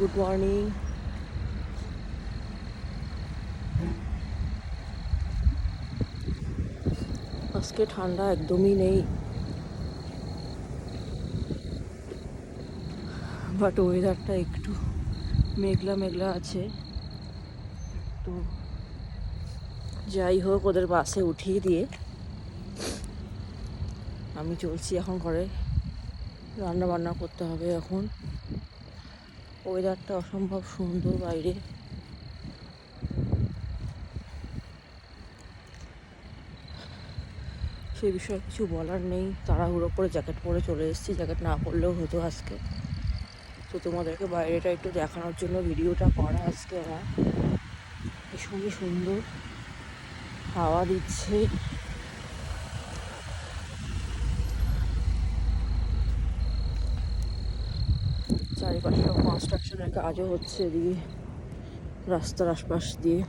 Good morning আজকে ঠান্ডা একদমই নেই। বাট ওয়েদারটা একটু মেঘলা মেঘলা আছে। তো যাই হোক, ওদের বাসে উঠিয়ে দিয়ে আমি চলছি এখন ঘরে। রান্না বান্না করতে হবে এখন। ওয়েদারটা অসম্ভব সুন্দর বাইরে। সেই বিষয়ে কিছু বলার নেই। তাড়াহুড়ো করে জ্যাকেট পরে চলে এসেছি। জ্যাকেট না পরলেও হতো আজকে। তো তোমাদেরকে বাইরেটা একটু দেখানোর জন্য ভিডিওটা করা আজকে আমার ভীষণই সুন্দর হাওয়া দিচ্ছে। চারিপাশে কনস্ট্রাকশনের কাজও হচ্ছে, এদিকে রাস্তার আশপাশ দিয়ে।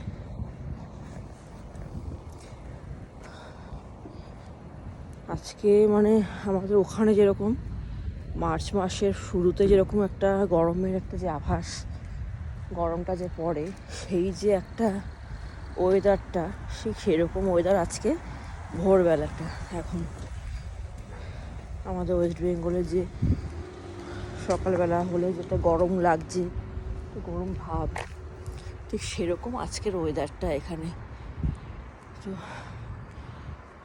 আজকে মানে আমাদের ওখানে যেরকম মার্চ মাসের শুরুতে যেরকম একটা গরমের একটা যে আভাস, গরমটা যে পড়ে, সেই যে একটা ওয়েদারটা সেই সেরকম ওয়েদার আজকে ভোরবেলাটা। এখন আমাদের ওয়েস্ট বেঙ্গলের যে সকালবেলা হলে যেটা গরম লাগছে গরম ভাব। ঠিক সেরকম আজকের ওয়েদারটা এখানে। তো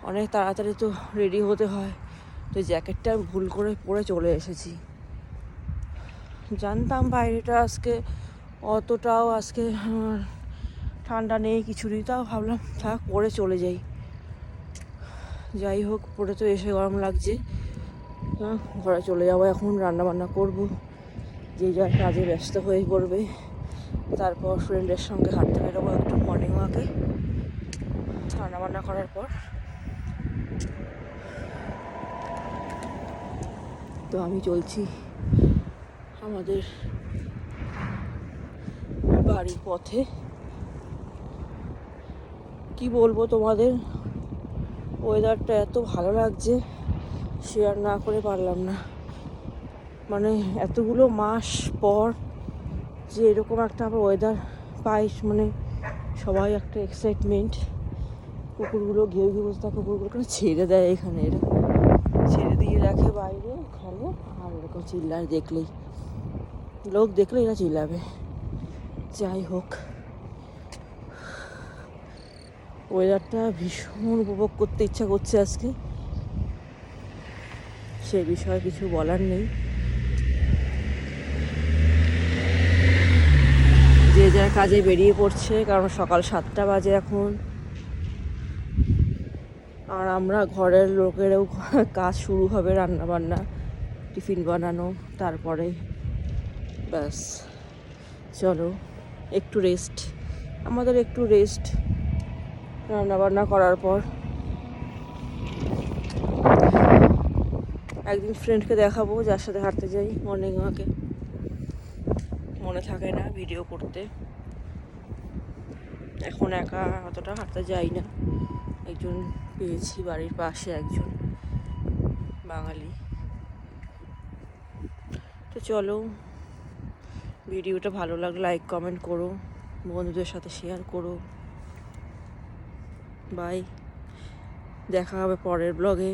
অনেক তাড়াতাড়ি তো রেডি হতে হয়। তো জ্যাকেটটা ভুল করে পরে চলে এসেছি। জানতাম বাইরেটা আজকে অতটাও আজকে ঠান্ডা নেই, কিছু নেই, তাও ভাবলাম থাক, পরে চলে যাই। যাই হোক, পরে তো এসে গরম লাগছে। হ্যাঁ, ঘরে চলে যাব এখন রান্না বান্না করব। যে যার কাজে ব্যস্ত হয়ে পড়বে তারপর ফ্রেন্ডের সঙ্গে হাঁটতে বেরোবো একটু মর্নিং ওয়াকে রান্না বান্না করার পর। তো আমি চলছি আমাদের বাড়ির পথে। কি বলব তোমাদের? ওয়েদারটা এত ভালো লাগছে। শেয়ার না করে পারলাম না। মানে এতগুলো মাস পর যে এরকম একটা আবার ওয়েদার পাই মানে সবাই একটা এক্সাইটমেন্ট কুকুরগুলো, ঘেউ ঘেউ বসে থাকে কুকুরগুলো কুকুরগুলোকে ছেড়ে দেয় এখানে এরা? ছেড়ে দিয়ে রাখে বাইরে ঘরে, আর এরকম চিল্লায় দেখলেই। লোক দেখলে এরা চিল্লাবে। যাই হোক। ওয়েদারটা ভীষণ উপভোগ করতে ইচ্ছা করছে আজকে। সে বিষয়ে কিছু বলার নেই। যে যার কাজে বেরিয়ে পড়ছে, কারণ সকাল সাতটা বাজে এখন। আর আমরা ঘরের লোকেরও কাজ শুরু হবে রান্না বান্না টিফিন বানানো, তারপরে ব্যাস। চলো, একটু রেস্ট আমাদের একটু রেস্ট রান্না বান্না করার পর। একদিন ফ্রেন্ডকে দেখাবো, যার সাথে হাঁটতে যাই মর্নিং ওয়াকে মনে থাকে না ভিডিও করতে। এখন একা অতটা হাঁটতে যাই না। একজন পেয়েছি বাড়ির পাশে একজন বাঙালি। তো চলো ভিডিওটা ভালো লাগলে লাইক কমেন্ট করো, বন্ধুদের সাথে শেয়ার করো। বাই দেখা হবে পরের ব্লগে